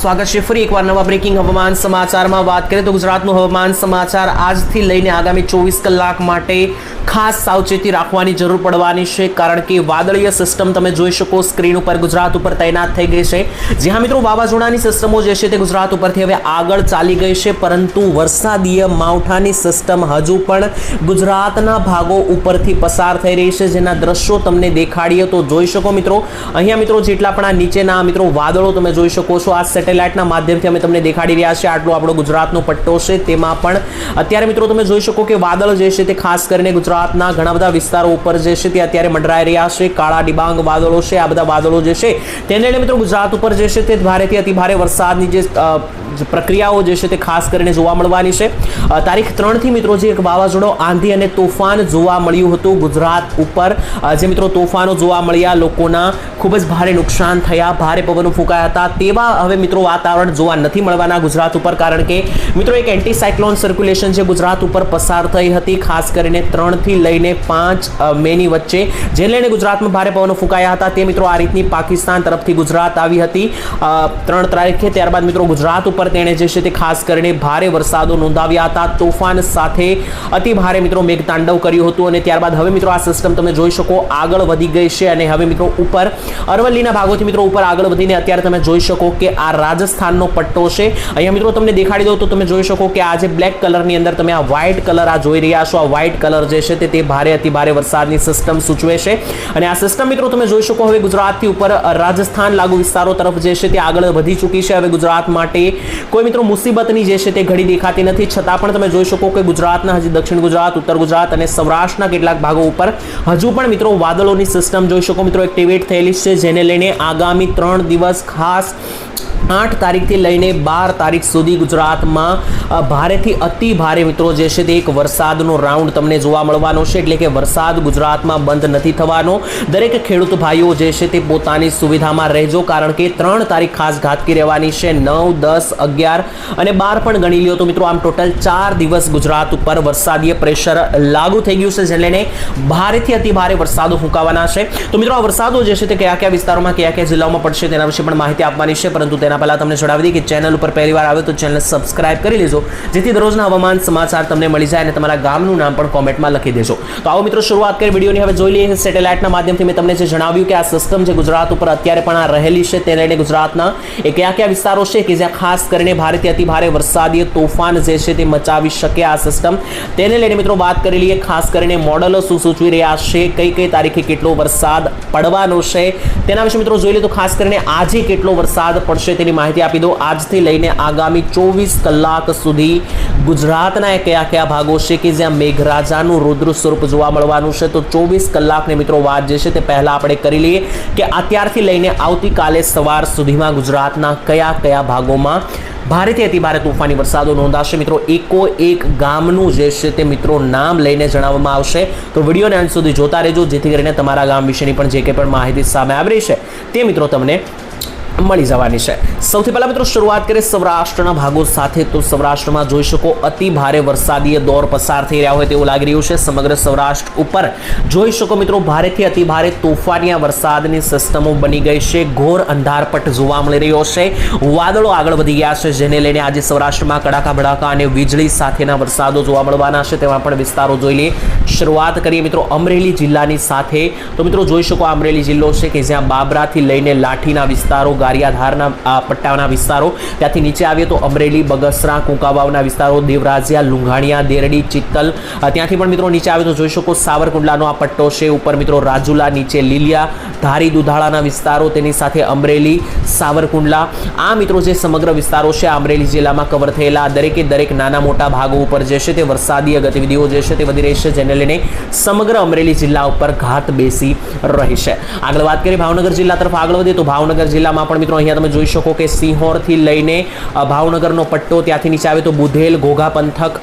સ્વાગત છે ફરી એકવાર નવા બ્રેકિંગ હવામાન સમાચારમાં. વાત કરીએ તો ગુજરાતનું હવામાન સમાચાર આજથી લઈને આગામી ચોવીસ કલાક માટે ખાસ સાવચેતી રાખવાની જરૂર પડવાની છે, કારણ કે વાદળીય સિસ્ટમ તમે જોઈ શકો સ્ક્રીન ઉપર ગુજરાત ઉપર તૈનાત થઈ ગઈ છે. જ્યાં મિત્રો, વાવાઝોડાની સિસ્ટમો જે છે તે ગુજરાત ઉપરથી હવે આગળ ચાલી ગઈ છે, પરંતુ વરસાદીય માવઠાની સિસ્ટમ હજુ પણ ગુજરાતના ભાગો ઉપરથી પસાર થઈ રહી છે. જેના દ્રશ્યો તમને દેખાડીએ તો જોઈ શકો મિત્રો. અહીંયા મિત્રો, જેટલા પણ આ નીચેના મિત્રો વાદળો તમે જોઈ શકો છો, આ સેટેલાઇટના માધ્યમથી અમે તમને દેખાડી રહ્યા છે આટલો આપણો ગુજરાતનો પટ્ટો છે. તેમાં પણ અત્યારે મિત્રો તમે જોઈ શકો કે વાદળ જે છે તે ખાસ કરીને ગુજરાતના ઘણા બધા વિસ્તારો ઉપર જે છે તે અત્યારે મંડરાઈ રહ્યા છે. કાળા ડિબાંગ વાદળો છે. આ બધા વાદળો જે છે તેને લઈને મિત્રો ગુજરાત ઉપર જે છે તે ભારેથી અતિ ભારે વરસાદની જે પ્રક્રિયાઓ જે છે તે ખાસ કરીને જોવા મળવાની છે. તારીખ ત્રણથી મિત્રો જે એક વાવાઝોડો, આંધી અને તોફાન જોવા મળ્યું હતું ગુજરાત ઉપર. જે મિત્રો તોફાનો જોવા મળ્યા, લોકોના ખૂબ જ ભારે નુકસાન થયા, ભારે પવનો ફૂંકાયા હતા. તેવા હવે મિત્રો વાતાવરણ જોવા નથી મળવાના ગુજરાત ઉપર, કારણ કે મિત્રો, એક એન્ટી સાયક્લોન સર્ક્યુલેશન જે ગુજરાત ઉપર પસાર થઈ હતી. ખાસ કરીને ત્રણથી લઈને પાંચ મેની વચ્ચે. જે લઈને ગુજરાતમાં ભારે પવનો ફૂંકાયા હતા, તે મિત્રો આ રીતની પાકિસ્તાન તરફથી ગુજરાત આવી હતી. ત્રણ તારીખે ત્યારબાદ મિત્રો, ગુજરાત ઉપર તેણે જે છે તે ખાસ કરીને ભારે વરસાદો નોંધાવ્યા હતા. તોફાન સાથે અતિ ભારે મિત્રો મેઘતાંડવ કર્યું હતું અને ત્યારબાદ હવે મિત્રો, આ સિસ્ટમ તમે જોઈ શકો, આગળ વધી ગઈ છે અને હવે મિત્રો, ઉપર અરવલ્લીના ભાગોથી મિત્રો, ઉપર આગળ વધીને અત્યારે તમે જોઈ શકો કે આ રાજસ્થાનનો પટ્ટો છે. અહીંયા મિત્રો તમને દેખાડી દઉં તો તમે જોઈ શકો કે આ જે બ્લેક કલરની અંદર તમે આ વ્હાઇટ કલર આ જોઈ રહ્યા છો. આ વ્હાઇટ કલર જે છે તે ભારે અતિ ભારે વરસાદની સિસ્ટમ સૂચવે છે. અને આ સિસ્ટમ મિત્રો તમે જોઈ શકો હવે ગુજરાતથી ઉપર રાજસ્થાન લાગુ વિસ્તારો તરફ જે છે તે આગળ વધી ચૂકી છે. હવે ગુજરાત માટે કોઈ મિત્રો મુસીબતની જે છે તે ઘડી દેખાતી નથી. છતાં પણ તમે જોઈ શકો કે ગુજરાતના હજી દક્ષિણ ગુજરાત, ઉત્તર ગુજરાત અને સૌરાષ્ટ્રના કેટલાક ભાગો ઉપર હજુ પણ મિત્રો વાદળોની સિસ્ટમ જોઈ શકો મિત્રો એક્ટિવેટ થયેલી છે. જેને લઈને આગામી ત્રણ દિવસ ખાસ આઠ તારીખથી લઈને બાર તારીખ સુધી ગુજરાતમાં ભારેથી અતિ ભારે મિત્રો જે છે તે એક વરસાદનો રાઉન્ડ તમને જોવા મળવાનો છે. એટલે કે વરસાદ ગુજરાતમાં બંધ નથી થવાનો. દરેક ખેડૂત ભાઈઓ જે છે તે પોતાની સુવિધામાં રહેજો. કારણ કે ત્રણ તારીખ ખાસ ઘાતકી રહેવાની છે. નવ, દસ, અગિયાર અને બાર પણ ગણી લ્યો તો મિત્રો આમ ટોટલ ચાર દિવસ ગુજરાત ઉપર વરસાદીય પ્રેશર લાગુ થઈ ગયું છે, જેને લઈને ભારેથી અતિ ભારે વરસાદો ફૂંકાવાના છે. તો મિત્રો આ વરસાદો જે છે તે કયા કયા વિસ્તારોમાં કયા કયા જિલ્લાઓમાં પડશે તેના વિશે પણ માહિતી આપવાની છે. પરંતુ તેના પહેલા તમને જણાવી દઈએ કે ચેનલ ઉપર પહેલી વાર આવે તો ચેનલ સબસ્ક્રાઇબ કરી લેજો, જેથી દરરોજના હવામાન સમાચાર તમને મળી જાય અને તમારા ગામનું નામ પણ કોમેન્ટમાં લખી દેજો. તો આવો મિત્રો શરૂઆત કરી વિડીયોની. હવે જોઈ લઈએ સેટેલાઇટના માધ્યમથી મેં તમને જે જણાવ્યું કે આ સિસ્ટમ જે ગુજરાત ઉપર અત્યારે પણ આ રહેલી છે, તેને લઈને ગુજરાતના એ કયા કયા વિસ્તારો છે કે જ્યાં ખાસ કરીને ભારેથી અતિ ભારે વરસાદીય તોફાન જે છે તે મચાવી શકે આ સિસ્ટમ તેને લઈને મિત્રો વાત કરી લઈએ, ખાસ કરીને મોડલો શું સૂચવી રહ્યા છે, કઈ કઈ તારીખે કેટલો વરસાદ પડવાનો છે. તેના વિશે મિત્રો જોઈ લે તો ખાસ કરીને આજે કેટલો વરસાદ પડશે તેની માહિતી આપી દો આજથી લઈને આગામી ચોવીસ કલાક સુધી ગુજરાતના કયા કયા ભાગો છે કે જ્યાં મેઘરાજાનું રુદ્ર સ્વરૂપ જોવા મળવાનું છે? તો ચોવીસ કલાકની મિત્રો વાત જે છે તે પહેલાં આપણે કરી લઈએ કે અત્યારથી લઈને આવતીકાલે સવાર સુધીમાં ગુજરાતના કયા કયા ભાગોમાં ભારેથી અતિ ભારે તોફાની વરસાદો નોંધાશે? મિત્રો, એકો એક ગામનું જે છે તે મિત્રો નામ લઈને જણાવવામાં આવશે. તો વિડીયોને અંત સુધી જોતા રહેજો, જેથી કરીને તમારા ગામ વિશેની પણ જે કંઈ પણ માહિતી સામે આવી રહી છે તે મિત્રો તમને મળી જવાની છે. સૌથી પહેલાં મિત્રો શરૂઆત કરીએ સૌરાષ્ટ્રના ભાગો સાથે. તો સૌરાષ્ટ્રમાં જોઈ શકો અતિ ભારે વરસાદીય દોર પસાર થઈ રહ્યા હોય તેવું લાગી રહ્યું છે. સમગ્ર સૌરાષ્ટ્ર ઉપર જોઈ શકો મિત્રો ભારેથી અતિ ભારે તોફાની વરસાદની સિસ્ટમો બની ગઈ છે. ઘોર અંધારપટ જોવા મળી રહ્યો છે. વાદળો આગળ વધી ગયા છે, જેને લઈને આજે સૌરાષ્ટ્રમાં કડાકા ભડાકા અને વીજળી સાથેના વરસાદો જોવા મળવાના છે. તેમાં પણ વિસ્તારો જોઈ લઈએ. શરૂઆત કરીએ મિત્રો અમરેલી જિલ્લાની સાથે. તો મિત્રો જોઈ શકો અમરેલી જિલ્લો છે કે જ્યાં બાબરાથી લઈને લાઠીના વિસ્તારો ગારિયાધારના આ પટ્ટાના વિસ્તારો. ત્યાંથી નીચે આવીએ તો અમરેલી, બગસરા, કુંકાવાવના વિસ્તારો, દેવરાજિયા, લુંઘાણિયા, દેરડી, ચિત્તલ. ત્યાંથી પણ મિત્રો નીચે આવે તો જોઈ શકો સાવરકુંડલાનો આ પટ્ટો છે. ઉપર મિત્રો રાજુલા, નીચે લીલિયા, ધારી દુધાળાના વિસ્તારો, તેની સાથે અમરેલી, સાવરકુંડલા. આ મિત્રો જે સમગ્ર વિસ્તારો છે અમરેલી જિલ્લામાં કવર થયેલા દરેકે દરેક નાના મોટા ભાગો ઉપર જે છે તે વરસાદીય ગતિવિધિઓ જે છે તે વધી રહી છે, જેને લઈને સમગ્ર અમરેલી જિલ્લા ઉપર ઘાત બેસી રહી છે. આગળ વાત કરીએ ભાવનગર જિલ્લા તરફ. આગળ વધીએ તો ભાવનગર જિલ્લામાં પણ મિત્રો અહીંયા તમે જોઈ શકો કે સિંહોરથી લઈને ભાવનગરનો પટ્ટો ત્યાંથી નીચે આવે તો બુધેલ, ઘોઘા પંથક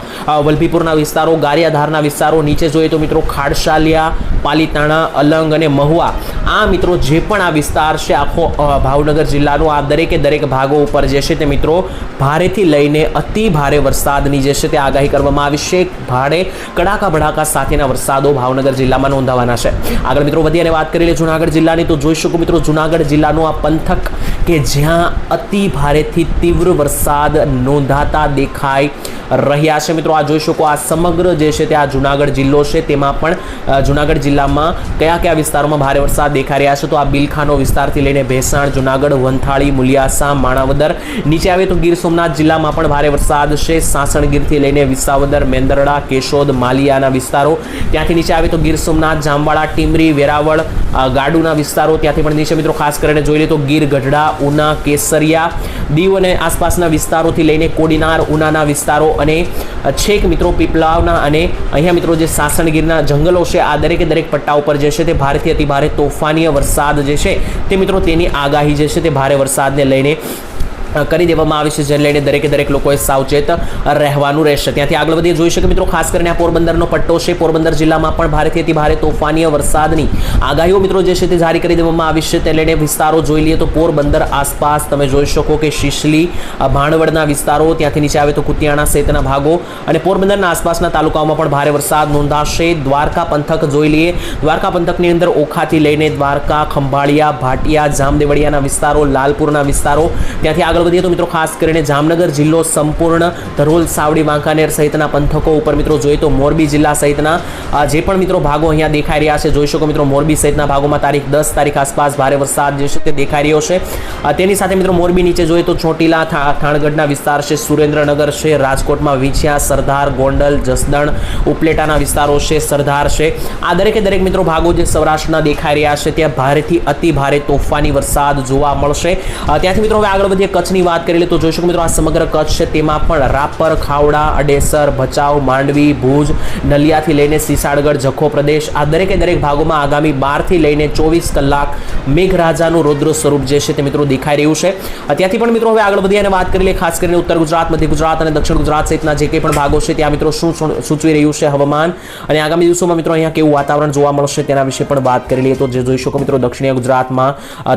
વલભીપુરના વિસ્તારો, ગારિયાધારના વિસ્તારો નીચે જોઈએ તો મિત્રો ખાડશાલિયા, પાલીતાણા, અલંગ અને મહુવા આ મિત્રો જે પણ આ વિસ્તાર છે, આખો ભાવનગર જિલ્લાનો, આ દરેકે દરેક ભાગો ઉપર જે છે તે મિત્રો ભારેથી લઈને અતિ ભારે વરસાદની જે છે તે આગાહી કરવામાં આવી છે. ભારે કડાકા ભડાકા સાથેના વરસાદો ભાવનગર જિલ્લામાં નોંધાવાના છે. આગળ મિત્રો વધી અને વાત કરી લે જુનાગઢ જિલ્લાની, તો જોઈ શકો મિત્રો જુનાગઢ જિલ્લાનું આ પંથક કે જ્યાં અતિ ભારેથી તીવ્ર વરસાદ નોંધાતા દેખાય રહ્યા છે. મિત્રો, આ જોઈ શકો, આ સમગ્ર જે છે તે આ જુનાગઢ જિલ્લો છે. તેમાં પણ જુનાગઢ જિલ્લામાં કયા કયા વિસ્તારોમાં ભારે વરસાદ દેખાઈ રહ્યા છે? તો આ બિલખાનો વિસ્તારથી લઈને ભેસાણ, જુનાગઢ, વંથાળી, મુલિયાસા, માણાવદર, નીચે આવે તો ગીર સોમનાથ જિલ્લામાં પણ ભારે વરસાદ છે. સાસણગીરથી લઈને વિસાવદર, મેંદરડા, કેશોદ, માલિયાના વિસ્તારો. ત્યાંથી નીચે આવે તો ગીર સોમનાથ, જામવાડા, ટીમરી, વેરાવળ ગાડુના વિસ્તારો ત્યાંથી પણ નીચે. મિત્રો, ખાસ કરીને જોઈ લે તો ગીર ગઢડા ઉના, કેસરિયા દીવ અને આસપાસના વિસ્તારોથી લઈને કોડીનાર, ઉનાના વિસ્તારો અને છેક મિત્રો પીપલાવના અને અહીંયા મિત્રો જે સાસણગીરના જંગલો છે, આ દરેકે દરેક પટ્ટા ઉપર જે છે તે ભારેથી અતિ ભારે તોફાનીય વરસાદ જે છે તે મિત્રો તેની આગાહી જે છે તે ભારે વરસાદને લઈને કરી દેવામાં આવી છે, જેને લઈને દરેકે દરેક લોકોએ સાવચેત રહેવાનું રહેશે. ત્યાંથી આગળ વધીએ, જોઈ શકે મિત્રો, ખાસ કરીને આ પોરબંદરનો પટ્ટો છે. પોરબંદર જિલ્લામાં પણ ભારેથી અતિ ભારે તોફાનીય વરસાદની આગાહીઓ મિત્રો જે છે તે જારી કરી દેવામાં આવી છે. તે લઈને વિસ્તારો જોઈ લઈએ તો પોરબંદર આસપાસ તમે જોઈ શકો કે શિશલી ભાણવડના વિસ્તારો, ત્યાંથી નીચે આવે તો કુતિયાણા સહિતના ભાગો અને પોરબંદરના આસપાસના તાલુકાઓમાં પણ ભારે વરસાદ નોંધાશે. દ્વારકા પંથક જોઈ લઈએ. દ્વારકા પંથકની અંદર ઓખાથી લઈને દ્વારકા, ખંભાળિયા, ભાટિયા, જામદેવડિયાના વિસ્તારો, લાલપુરના વિસ્તારો, ત્યાંથી આગળ વધીએ તો મિત્રો ખાસ કરીને જામનગર જિલ્લો સંપૂર્ણ ધરોલ, સાવડી, વાંકાનેર સહિતના પંથકો ઉપર મિત્રો જોઈએ તો મોરબી જિલ્લા સહિતના જે પણ મિત્રો ભાગો અહીંયા દેખાઈ રહ્યા છે, જોઈ શકો મિત્રો મોરબી સહિતના ભાગોમાં તારીખ દસ તારીખ આસપાસ ભારે વરસાદ જે છે તે દેખાઈ રહ્યો છે. તેની સાથે મિત્રો મોરબી નીચે જોઈએ તો ચોટીલા થાણગઢના વિસ્તાર છે, સુરેન્દ્રનગર છે, રાજકોટમાં વિંછિયા, સરદાર, ગોંડલ, જસદણ, ઉપલેટાના વિસ્તારો છે, સરદાર છે. આ દરેકે દરેક મિત્રો ભાગો જે સૌરાષ્ટ્રના દેખાઈ રહ્યા છે, ત્યાં ભારેથી અતિ ભારે તોફાની વરસાદ જોવા મળશે. ત્યાંથી મિત્રો હવે આગળ વધીએ કચ્છની વાત કરી લે તો જોઈ શકો મિત્રો આ સમગ્ર કચ્છ છે, તેમાં પણ રાપર, ખાવડા, અડેસર, ભચાઉ, માંડવી, ભુજ, નલિયાથી લઈને સિસાડગઢ, જખો પ્રદેશ આ દરેકે દરેક ભાગોમાં આગામી બારથી લઈને ચોવીસ કલાક મેઘરાજાનું રૌદ્ર સ્વરૂપ જે છે તે મિત્રો દેખાઈ રહ્યું છે. ત્યાંથી પણ મિત્રો હવે આગળ વધી અને વાત કરી લે ખાસ કરીને ઉત્તર ગુજરાત, મધ્ય ગુજરાત અને દક્ષિણ ગુજરાત સહિતના જે કંઈ પણ ભાગો છે ત્યાં મિત્રો શું સૂચવી રહ્યું છે હવામાન અને આગામી દિવસોમાં મિત્રો અહીંયા કેવું વાતાવરણ જોવા મળશે તેના વિશે પણ વાત કરી લઈએ તો જે જોઈ શકો મિત્રો દક્ષિણ ગુજરાતમાં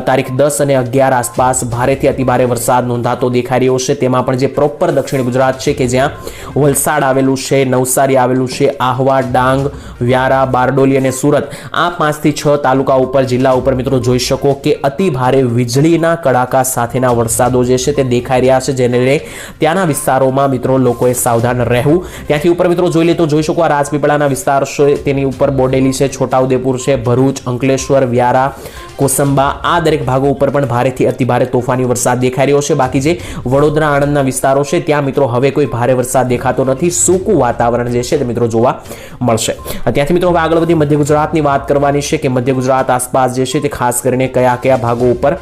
તારીખ દસ અને અગિયાર આસપાસ ભારેથી અતિ ભારે વરસાદ નોંધાતો દેખાઈ રહ્યો છે. તેમાં પણ જે પ્રોપર દક્ષિણ ગુજરાત છે કે જ્યાં વલસાડ આવેલું છે, નવસારી આવેલું છે, આહવા, ડાંગ, વ્યારા, બારડોલી અને સુરત. આ પાંચથી છ તાલુકા ઉપર, જિલ્લા ઉપર મિત્રો જોઈ શકો કે અતિ ભારે વીજળીના કડાકા સાથેના વરસાદો જે છે તે દેખાઈ રહ્યા છે, જેને લઈને ત્યાંના વિસ્તારોમાં મિત્રો લોકોએ સાવધાન રહેવું. ત્યાંથી ઉપર મિત્રો જોઈ લે તો જોઈ શકો આ રાજપીપળાના વિસ્તાર છે, તેની ઉપર બોડેલી છે, છોટાઉદેપુર છે, ભરૂચ, અંકલેશ્વર, વ્યારા, કોસંબા આ દરેક ભાગો ઉપર પણ ભારેથી અતિ ભારે તોફાની વરસાદ દેખાઈ રહ્યો છે. બાકી જે વડોદરા, આણંદના વિસ્તારો છે, ત્યાં મિત્રો હવે કોઈ ભારે વરસાદ દેખાતો નથી. સૂકું વાતાવરણ જે છે તે મિત્રો જોવા મળશે. ત્યાંથી મિત્રો હવે આગળ વધી મધ્ય ગુજરાતની વાત કરવાની છે કે મધ્ય ગુજરાત આસપાસ જે છે તે ખાસ કરીને કયા કયા ભાગો ઉપર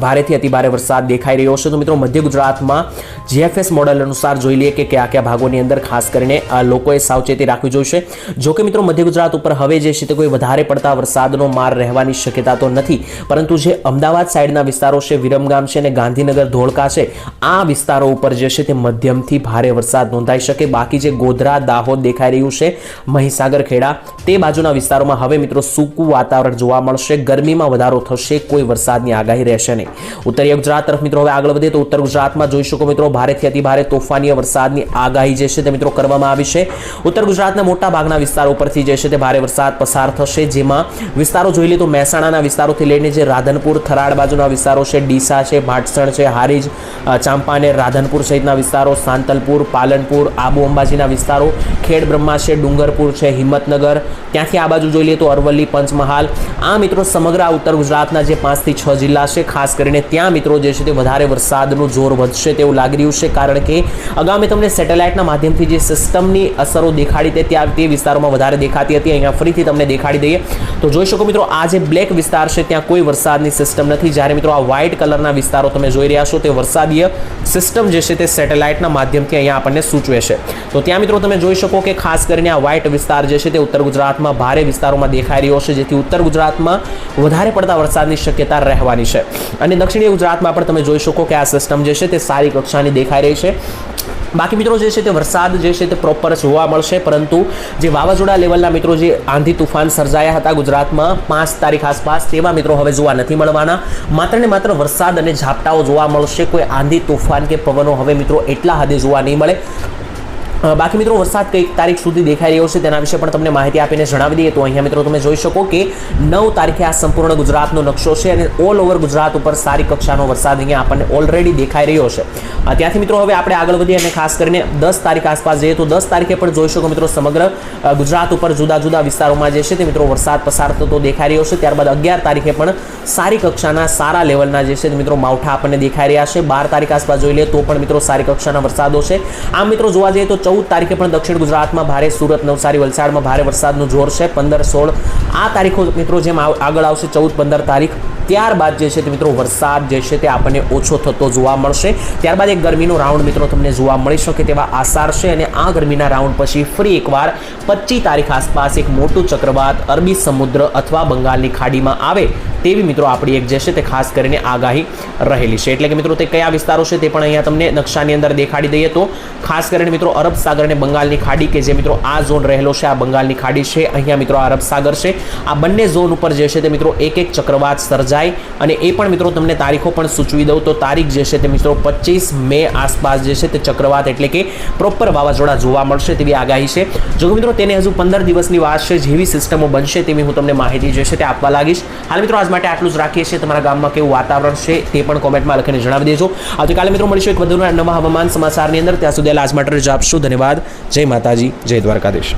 ભારેથી અતિ ભારે વરસાદ દેખાઈ રહ્યો છે. તો મિત્રો, મધ્ય ગુજરાતમાં જીએફએસ મોડલ અનુસાર જોઈ લઈએ કે કયા કયા ભાગોની અંદર ખાસ કરીને લોકોએ સાવચેતી રાખવી જોઈશે. જો કે મિત્રો, મધ્ય ગુજરાત ઉપર હવે જે છે તે કોઈ વધારે પડતા વરસાદનો માર રહેવાની શક્યતા તો નથી. પરંતુ જે અમદાવાદ સાઈડના વિસ્તારો છે, વિરમગામ છે અને ગાંધીનગર, ધોળકા છે, આ વિસ્તારો ઉપર જે છે તે મધ્યમથી ભારે વરસાદ નોંધાઈ શકે. બાકી જે ગોધરા, દાહોદ દેખાઈ રહ્યું છે, મહીસાગર, ખેડા, તે બાજુના વિસ્તારોમાં હવે મિત્રો સૂકું વાતાવરણ જોવા મળશે. ગરમીમાં વધારો થશે, કોઈ વરસાદની આગાહી રહેશે નહીં. ઉત્તરીય ગુજરાત તરફ મિત્રો હવે આગળ વધીએ તો ઉત્તર ગુજરાતમાં જોઈ શકો મિત્રો ભારેથી અતિ ભારે તોફાની વરસાદની આગાહી જે છે તે મિત્રો કરવામાં આવી છે. ઉત્તર ગુજરાતના મોટા ભાગના વિસ્તારો ઉપરથી જે છે તે ભારે વરસાદ પસાર થશે, જેમાં વિસ્તારો જોઈ લે તો મહેસાણાના વિસ્તારોથી લઈને જે રાધનપુર થરાડ બાજુના વિસ્તારો છે, ડીસા છે, ભાટસણ છે, હારીજ ચાંપાનેર રાધનપુર સહિતના વિસ્તારો, સાંતલપુર, પાલનપુર, આબુ અંબાજીના વિસ્તારો ખેડ બ્રહ્મા છે, ડુંગરપુર છે, હિંમતનગર. ત્યાંથી આ બાજુ જોઈ લઈએ તો અરવલ્લી, પંચમહાલ. આ મિત્રો સમગ્ર ઉત્તર ગુજરાતના જે પાંચથી છ જિલ્લા છે, ખાસ કરીને ત્યાં મિત્રો જે છે તે વધારે વરસાદનું જોર વધશે તેવું લાગી રહ્યું છે. કારણ કે અગાઉ મેં તમને સેટેલાઇટના માધ્યમથી જે સિસ્ટમની અસરો દેખાડી તે ત્યાં તે વિસ્તારોમાં વધારે દેખાતી હતી. અહીંયા ફરીથી તમને દેખાડી દઈએ. તો જોઈ શકો મિત્રો, આ જે બ્લેક વિસ્તાર છે, ત્યાં કોઈ વરસાદની સિસ્ટમ નથી. જ્યારે મિત્રો આ વ્હાઇટ કલરના વિસ્તારો તમે જોઈ રહ્યા છો, તે વરસાદીય સિસ્ટમ જે છે તે સેટેલાઇટના માધ્યમથી અહીંયા આપણને સૂચવે છે. તો ત્યાં મિત્રો તમે જોઈ શકો કે ખાસ કરીને આ વ્હાઇટ વિસ્તાર જે છે તે ઉત્તર ગુજરાતમાં ભારે વિસ્તારોમાં દેખાઈ રહ્યો છે, જેથી ઉત્તર ગુજરાતમાં વધારે પડતા વરસાદની શક્યતા રહેવાની છે. અને દક્ષિણીય ગુજરાતમાં પણ તમે જોઈ શકો કે આ સિસ્ટમ જે છે તે સારી કક્ષાની દેખાઈ રહી છે. બાકી મિત્રો જે છે તે વરસાદ જે છે તે પ્રોપર જોવા મળશે, પરંતુ જે વાવાઝોડા લેવલના મિત્રો જે આંધી તુફાન સર્જાયા હતા ગુજરાતમાં પાંચ તારીખ આસપાસ, તેવા મિત્રો હવે જોવા નથી મળવાના. માત્ર ને માત્ર વરસાદ અને ઝાપટાઓ જોવા મળશે. કોઈ આંધી તુફાન કે પવનો હવે મિત્રો એટલા હદે જોવા નહીં મળે. બાકી મિત્રો, વરસાદ કઈ તારીખ સુધી દેખાઈ રહ્યો છે તેના વિશે પણ તમને માહિતી આપીને જણાવી દઈએ. તો અહીંયા મિત્રો, તમે જોઈ શકો કે નવ તારીખે આ સંપૂર્ણ ગુજરાતનો નકશો છે અને ઓલ ઓવર ગુજરાત ઉપર સારી કક્ષાનો વરસાદ અહીંયા આપણને ઓલરેડી દેખાઈ રહ્યો છે. ત્યાંથી મિત્રો, હવે આપણે આગળ વધીએ અને ખાસ કરીને દસ તારીખ આસપાસ જઈએ તો દસ તારીખે પણ જોઈ શકો મિત્રો, સમગ્ર ગુજરાત ઉપર જુદા જુદા વિસ્તારોમાં જે છે તે મિત્રો, વરસાદ પસાર થતો દેખાઈ રહ્યો છે. ત્યારબાદ અગિયાર તારીખે પણ સારી કક્ષાના, સારા લેવલના જે છે મિત્રો, માવઠા આપણને દેખાઈ રહ્યા છે. બાર તારીખ આસપાસ જોઈ લઈએ તો પણ મિત્રો, સારી કક્ષાના વરસાદો છે. આમ મિત્રો, જોવા જઈએ તો ચૌદ તારીખે પણ દક્ષિણ ગુજરાતમાં ભારે સુરત, નવસારી, વલસાડમાં ભારે વરસાદનું જોર છે. પંદર, સોળ આ તારીખો મિત્રો જેમ આગળ આવશે ચૌદ, પંદર તારીખ, ત્યારબાદ જે છે તે મિત્રો વરસાદ જે છે તે આપણને ઓછો થતો જોવા મળશે. ત્યારબાદ એક ગરમીનો રાઉન્ડ મિત્રો તમને જોવા મળી શકે તેવા આસાર છે અને આ ગરમીના રાઉન્ડ પછી ફરી એકવાર પચીસ તારીખ આસપાસ એક મોટું ચક્રવાત અરબી સમુદ્ર અથવા બંગાળની ખાડીમાં આવે. તેવી મિત્રો આપણી એક જે છે તે ખાસ કરીને આગાહી રહેલી છે. એટલે કે મિત્રો તે કયા વિસ્તારો છે તે પણ અહીંયા તમને નકશાની અંદર દેખાડી દઈએ તો ખાસ કરીને મિત્રો અરબ સાગર અને બંગાળની ખાડી કે જે મિત્રો આ ઝોન રહેલો છે, આ બંગાળની ખાડી છે, અહીંયા મિત્રો આ અરબ સાગર છે. આ બંને ઝોન ઉપર જે છે તે મિત્રો એક એક ચક્રવાત સર્જાય અને એ પણ મિત્રો તમને તારીખો પણ સૂચવી દઉં તો તારીખ જે છે તે મિત્રો પચીસ મે આસપાસ જે છે તે ચક્રવાત એટલે કે પ્રોપર વાવાઝોડા જોવા મળશે તેવી આગાહી છે. જો મિત્રો તેને હજુ પંદર દિવસની વાત છે, જેવી સિસ્ટમો બનશે તેવી હું તમને માહિતી જે છે તે આપવા લાગીશ. હાલ મિત્રો આજ માટે આટલું જ રાખીએ છીએ. તમારા ગામમાં કેવું વાતાવરણ છે તે પણ કોમેન્ટમાં લખીને જણાવી દેજો. આવતીકાલે મિત્રો મળીશું એક વધુ નવા હવામાન સમાચારની અંદર. ત્યાં સુધી લાજ માટે રજા આપશું. ધન્યવાદ. જય માતાજી. જય દ્વારકાધીશ.